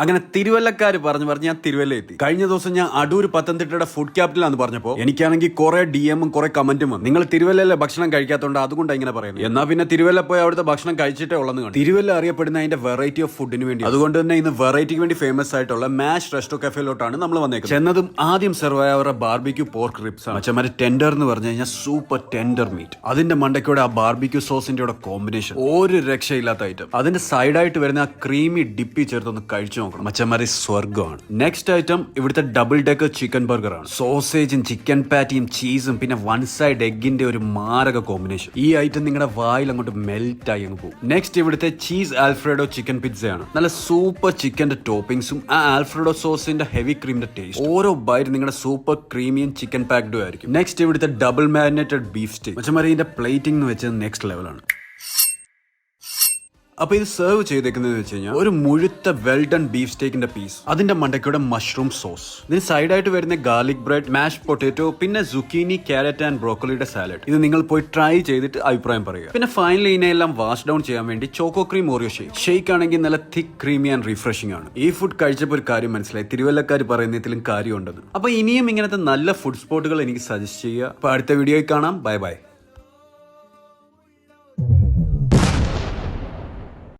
അങ്ങനെ തിരുവല്ലക്കാര് പറഞ്ഞു പറഞ്ഞ് ഞാൻ തിരുവല്ല എത്തി. കഴിഞ്ഞ ദിവസം ഞാൻ അടൂർ പത്തനംതിട്ടയുടെ ഫുഡ് ക്യാപിറ്റൽ ആണെന്ന് പറഞ്ഞപ്പോ എനിക്കാണെങ്കിൽ കുറെ ഡി എമ്മും കുറെ കമന്റും നിങ്ങൾ തിരുവല്ലയിലെ ഭക്ഷണം കഴിക്കാത്തതുകൊണ്ട് അതുകൊണ്ട് ഇങ്ങനെ പറയുന്നത്. എന്നാ പിന്നെ തിരുവല്ല പോയി അവിടുത്തെ ഭക്ഷണം കഴിച്ചിട്ടേ ഉള്ളെന്ന് കാണും തിരുവല്ല അറിയപ്പെടുന്ന അതിന്റെ വെറൈറ്റി ഓഫ് ഫുഡിന് വേണ്ടി. അതുകൊണ്ട് തന്നെ ഇന്ന് വെറൈറ്റിക്ക് വേണ്ടി ഫേമസ് ആയിട്ടുള്ള മാഷ് റെസ്റ്റോ കഫേലോട്ടാണ് നമ്മൾ വന്നേക്കുന്നത്. ചെന്നതും ആദ്യം സെർവ് ആയ അവരുടെ ബാർബിക്യൂ പോർക്ക് റിപ്സ് ആണ്. മറ്റേ ടെൻഡർ എന്ന് പറഞ്ഞു കഴിഞ്ഞാൽ സൂപ്പർ ടെൻഡർ മീറ്റ് അതിന്റെ മണ്ടയ്ക്കൂടെ ആ ബാർബിക്യൂ സോസിന്റെ കോമ്പിനേഷൻ ഒരു രക്ഷയില്ലാത്ത ഐറ്റം അതിന്റെ സൈഡായിട്ട് വരുന്ന ആ ക്രീമി ഡിപ്പി ചേർത്തൊന്ന് കഴിച്ചു നോക്കണം. മച്ചന്മാരെ സ്വർഗമാണ് നെക്സ്റ്റ് ഐറ്റം ഇവിടുത്തെ ഡബിൾ ഡെക്കർ ചിക്കൻ ബർഗർ ആണ്. സോസേജും ചിക്കൻ പാറ്റിയും ചീസും പിന്നെ വൺ സൈഡ് എഗിന്റെ ഒരു മാരക കോമ്പിനേഷൻ ഈ ഐറ്റം നിങ്ങളുടെ വായിൽ അങ്ങോട്ട് മെൽറ്റ് ആയി അങ്ങ് പോകും. നെക്സ്റ്റ് ഇവിടുത്തെ ചീസ് ആൽഫ്രഡോ ചിക്കൻ പിസ്സയാണ് നല്ല സൂപ്പർ ചിക്കന്റെ ടോപ്പിംഗ്സും ആ ആൽഫ്രഡോ സോസിന്റെ ഹെവി ക്രീമിന്റെ ടേസ്റ്റ് ഓരോ ബൈറ്റ് നിങ്ങളുടെ സൂപ്പർ ക്രീമിയും ചിക്കൻ പാക്ഡും ആയിരിക്കും. നെക്സ്റ്റ് ഇവിടുത്തെ ഡബിൾ മാരിനേറ്റഡ് ബീഫ് സ്റ്റേക്ക് മച്ചമാരി ഇതിന്റെ പ്ലേറ്റിംഗ് എന്ന് വെച്ചത് നെക്സ്റ്റ് ലെവലാണ് അപ്പൊ ഇത് സെർവ് ചെയ്തേക്കുന്നത് വെച്ച് കഴിഞ്ഞാൽ ഒരു മുഴുത്ത വെൽ ഡൺ ബീഫ് സ്റ്റേക്കിന്റെ പീസ് അതിന്റെ മണ്ടയ്ക്കൂടെ മഷ്റൂം സോസ് ഇതിന് സൈഡായിട്ട് വരുന്ന ഗാർലിക് ബ്രെഡ് മാഷ് പൊട്ടേറ്റോ പിന്നെ സുക്കീനി ക്യാരറ്റ് ആൻഡ് ബ്രോക്കോളിയുടെ സാലഡ് ഇത് നിങ്ങൾ പോയി ട്രൈ ചെയ്തിട്ട് അഭിപ്രായം പറയുക. പിന്നെ ഫൈനലി ഇതിനെല്ലാം വാഷ് ഡൗൺ ചെയ്യാൻ വേണ്ടി choco cream Oreo shake shake ആണെങ്കിൽ നല്ല തിക് ക്രീമി ആൻഡ് റിഫ്രഷിംഗ് ആണ്. ഈ ഫുഡ് കഴിച്ചപ്പോൾ ഒരു കാര്യം മനസ്സിലായി. തിരുവല്ലക്കാർ പറയുന്നതിലും കാര്യമുണ്ടെന്ന്. അപ്പൊ ഇനിയും ഇങ്ങനത്തെ നല്ല ഫുഡ് സ്പോട്ടുകൾ എനിക്ക് സജസ്റ്റ് ചെയ്യുക. അപ്പൊ അടുത്ത വീഡിയോയിൽ കാണാം. Bye bye